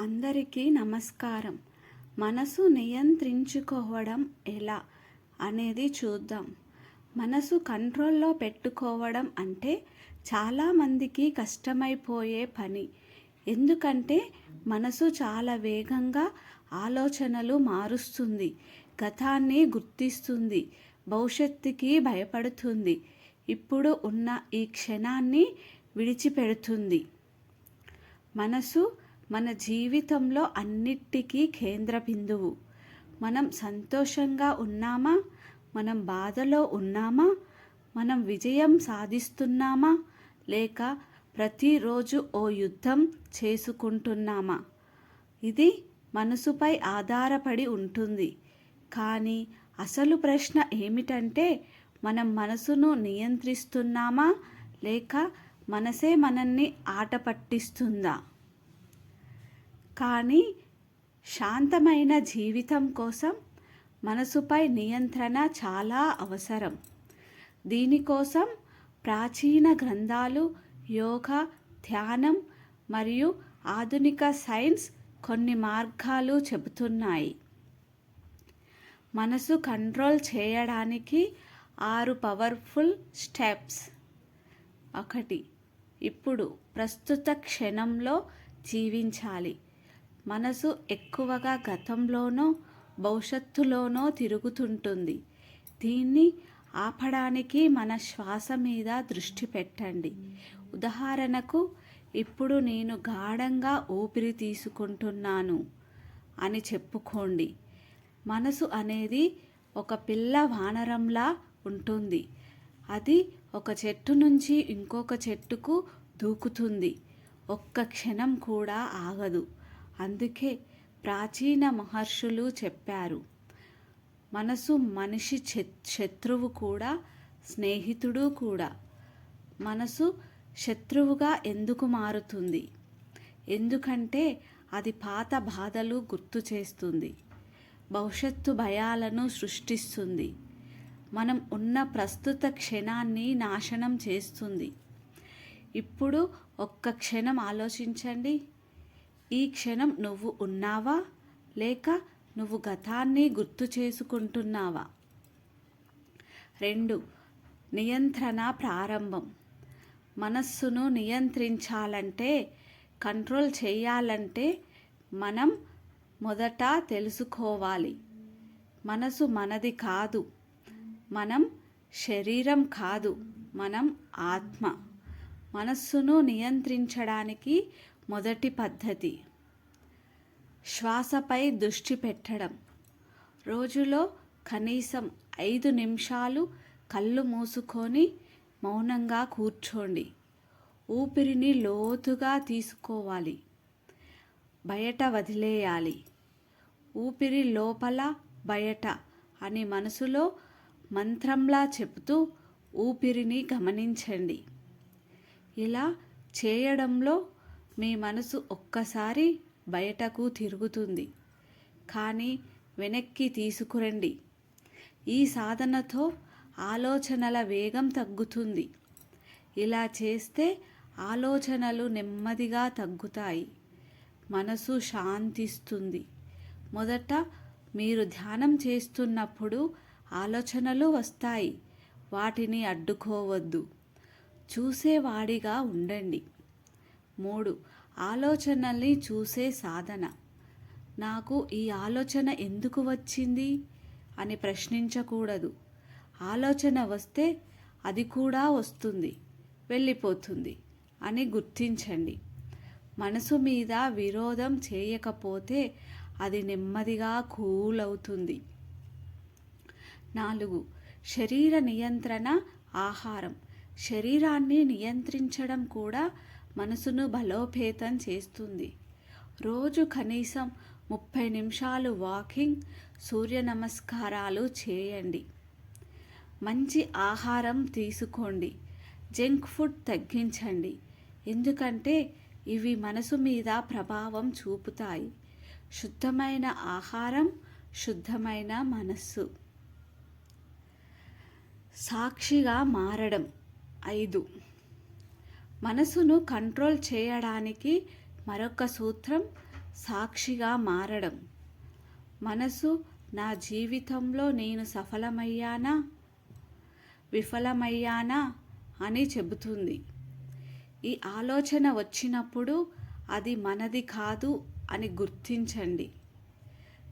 అందరికీ నమస్కారం. మనసు నియంత్రించుకోవడం ఎలా అనేది చూద్దాం. మనసు కంట్రోల్లో పెట్టుకోవడం అంటే చాలామందికి కష్టమైపోయే పని. ఎందుకంటే మనసు చాలా వేగంగా ఆలోచనలు మారుస్తుంది గతాన్ని గుర్తిస్తుంది భవిష్యత్తుకి భయపడుతుంది ఇప్పుడు ఉన్న ఈ క్షణాన్ని విడిచిపెడుతుంది. మనసు మన జీవితంలో అన్నిటికీ కేంద్ర బిందువు. మనం సంతోషంగా ఉన్నామా? మనం బాధలో ఉన్నామా? మనం విజయం సాధిస్తున్నామా? లేక ప్రతిరోజు ఓ యుద్ధం చేసుకుంటున్నామా? ఇది మనసుపై ఆధారపడి ఉంటుంది. కానీ అసలు ప్రశ్న ఏమిటంటే మనం మనసును నియంత్రిస్తున్నామా? లేక మనసే మనల్ని ఆట పట్టిస్తుందా కానీ శాంతమైన జీవితం కోసం మనసుపై నియంత్రణ చాలా అవసరం. దీనికోసం ప్రాచీన గ్రంథాలు యోగా ధ్యానం మరియు ఆధునిక సైన్స్ కొన్ని మార్గాలు చెబుతున్నాయి. మనసు కంట్రోల్ చేయడానికి ఆరు పవర్ఫుల్ స్టెప్స్. ఒకటి ఇప్పుడు ప్రస్తుత క్షణంలో జీవించాలి. మనసు ఎక్కువగా గతంలోనో భవిష్యత్తులోనో తిరుగుతుంటుంది. దీన్ని ఆపడానికి మన శ్వాస మీద దృష్టి పెట్టండి. ఉదాహరణకు ఇప్పుడు నేను గాఢంగా ఊపిరి తీసుకుంటున్నాను అని చెప్పుకోండి. మనసు అనేది ఒక పిల్ల వానరంలా ఉంటుంది. అది ఒక చెట్టు నుంచి ఇంకొక చెట్టుకు దూకుతుంది. ఒక్క క్షణం కూడా ఆగదు. అందుకే ప్రాచీన మహర్షులు చెప్పారు మనసు మనిషి శత్రువు కూడా స్నేహితుడు కూడా. మనసు శత్రువుగా ఎందుకు మారుతుంది? ఎందుకంటే అది పాత బాధలు గుర్తు చేస్తుంది భవిష్యత్తు భయాలను సృష్టిస్తుంది. మనం ఉన్న ప్రస్తుత క్షణాన్ని నాశనం చేస్తుంది. ఇప్పుడు ఒక్క క్షణం ఆలోచించండి. ఈ క్షణం నువ్వు ఉన్నావా? లేక నువ్వు గతాన్ని గుర్తు చేసుకుంటున్నావా? రెండు నియంత్రణ ప్రారంభం. మనస్సును నియంత్రించాలంటే కంట్రోల్ చేయాలంటే మనం మొదట తెలుసుకోవాలి. మనసు మనది కాదు. మనం శరీరం కాదు. మనం ఆత్మ. మనస్సును నియంత్రించడానికి మొదటి పద్ధతి. శ్వాసపై దృష్టి పెట్టడం. రోజులో కనీసం ఐదు నిమిషాలు కళ్ళు మూసుకొని మౌనంగా కూర్చోండి. ఊపిరిని లోతుగా తీసుకోవాలి. బయట వదిలేయాలి. ఊపిరి లోపల బయట అని మనసులో మంత్రంలా చెబుతూ ఊపిరిని గమనించండి. ఇలా చేయడంలో మీ మనసు ఒక్కసారి బయటకు తిరుగుతుంది. కానీ వెనక్కి తీసుకురండి. ఈ సాధనతో ఆలోచనల వేగం తగ్గుతుంది. ఇలా చేస్తే ఆలోచనలు నెమ్మదిగా తగ్గుతాయి. మనసు శాంతిస్తుంది. మొదట మీరు ధ్యానం చేస్తున్నప్పుడు ఆలోచనలు వస్తాయి. వాటిని అడ్డుకోవద్దు. చూసేవాడిగా ఉండండి. మూడు. ఆలోచనల్ని చూసే సాధన. నాకు ఈ ఆలోచన ఎందుకు వచ్చింది అని ప్రశ్నించకూడదు. ఆలోచన వస్తే అది కూడా వస్తుంది వెళ్ళిపోతుంది అని గుర్తించండి. మనసు మీద విరోధం చేయకపోతే అది నెమ్మదిగా కూల్ అవుతుంది నాలుగు. శరీర నియంత్రణ ఆహారం. శరీరాన్ని నియంత్రించడం కూడా మనసును బలోపేతం చేస్తుంది. రోజు కనీసం ముప్పై నిమిషాలు వాకింగ్ సూర్య నమస్కారాలు చేయండి. మంచి ఆహారం తీసుకోండి. జంక్ ఫుడ్ తగ్గించండి. ఎందుకంటే ఇవి మనసు మీద ప్రభావం చూపుతాయి. శుద్ధమైన ఆహారం శుద్ధమైన మనస్సు. సాక్షిగా మారడం. ఐదు మనసును కంట్రోల్ చేయడానికి మరొక సూత్రం సాక్షిగా మారడం. మనసు నా జీవితంలో నేను సఫలమయ్యానా? విఫలమయ్యానా? అని చెబుతుంది. ఈ ఆలోచన వచ్చినప్పుడు అది మనది కాదు అని గుర్తించండి.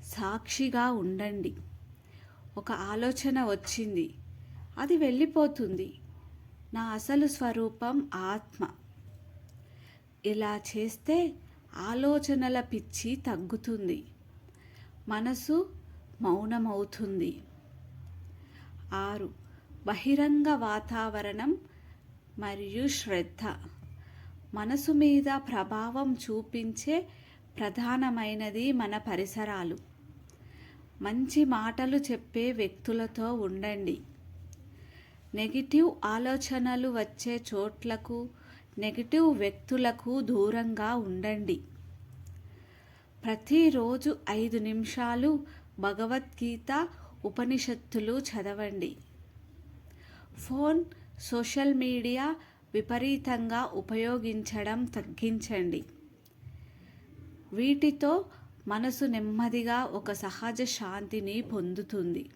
సాక్షిగా ఉండండి. ఒక ఆలోచన వచ్చింది. అది వెళ్ళిపోతుంది. నా అసలు స్వరూపం ఆత్మ. ఇలా చేస్తే ఆలోచనల పిచ్చి తగ్గుతుంది. మనసు మౌనమవుతుంది. ఆరు. బహిరంగ వాతావరణం మరియు శ్రద్ధ. మనసు మీద ప్రభావం చూపించే ప్రధానమైనది మన పరిసరాలు. మంచి మాటలు చెప్పే వ్యక్తులతో ఉండండి. నెగిటివ్ ఆలోచనలు వచ్చే చోట్లకు నెగిటివ్ వ్యక్తులకు దూరంగా ఉండండి. ప్రతిరోజు ఐదు నిమిషాలు భగవద్గీత ఉపనిషత్తులు చదవండి. ఫోన్ సోషల్ మీడియా విపరీతంగా ఉపయోగించడం తగ్గించండి. వీటితో మనసు నెమ్మదిగా ఒక సహజ శాంతిని పొందుతుంది.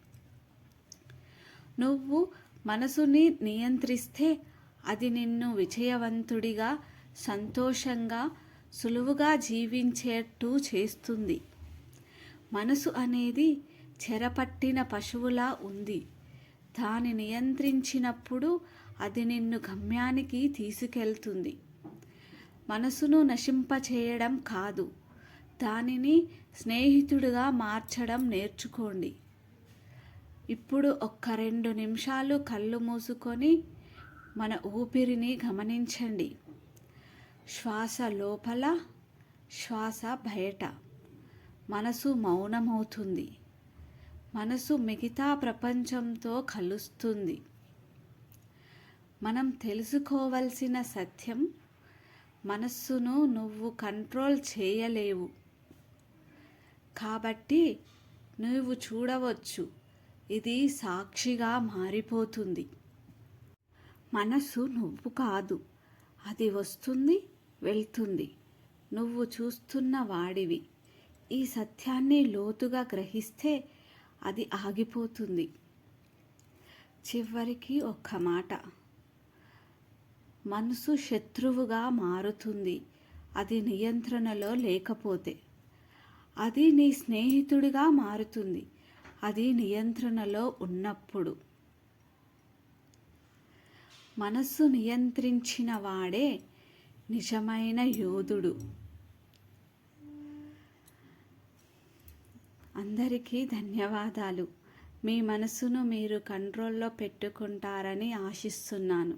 నువ్వు మనసుని నియంత్రిస్తే అది నిన్ను విజయవంతుడిగా సంతోషంగా సులువుగా జీవించేట్టు చేస్తుంది. మనసు అనేది చెరపట్టిన పశువులా ఉంది. దాని నియంత్రించినప్పుడు అది నిన్ను గమ్యానికి తీసుకెళ్తుంది. మనసును నశింపచేయడం కాదు. దానిని స్నేహితుడిగా మార్చడం నేర్చుకోండి. ఇప్పుడు ఒక్క రెండు నిమిషాలు కళ్ళు మూసుకొని మన ఊపిరిని గమనించండి. శ్వాస లోపల శ్వాస బయట. మనసు మౌనమవుతుంది. మనసు మిగతా ప్రపంచంతో కలుస్తుంది. మనం తెలుసుకోవలసిన సత్యం మనస్సును నువ్వు కంట్రోల్ చేయలేవు. కాబట్టి నువ్వు చూడవచ్చు. ఇది సాక్షిగా మారిపోతుంది. మనసు నువ్వు కాదు. అది వస్తుంది వెళ్తుంది. నువ్వు చూస్తున్న వాడివి. ఈ సత్యాన్ని లోతుగా గ్రహిస్తే అది ఆగిపోతుంది. చివరికి ఒక్క మాట. మనసు శత్రువుగా మారుతుంది. అది నియంత్రణలో లేకపోతే. అది నీ స్నేహితుడిగా మారుతుంది. అది నియంత్రణలో ఉన్నప్పుడు. మనస్సు నియంత్రించిన వాడే నిజమైన యోధుడు. అందరికీ ధన్యవాదాలు. మీ మనసును మీరు కంట్రోల్లో పెట్టుకుంటారని ఆశిస్తున్నాను.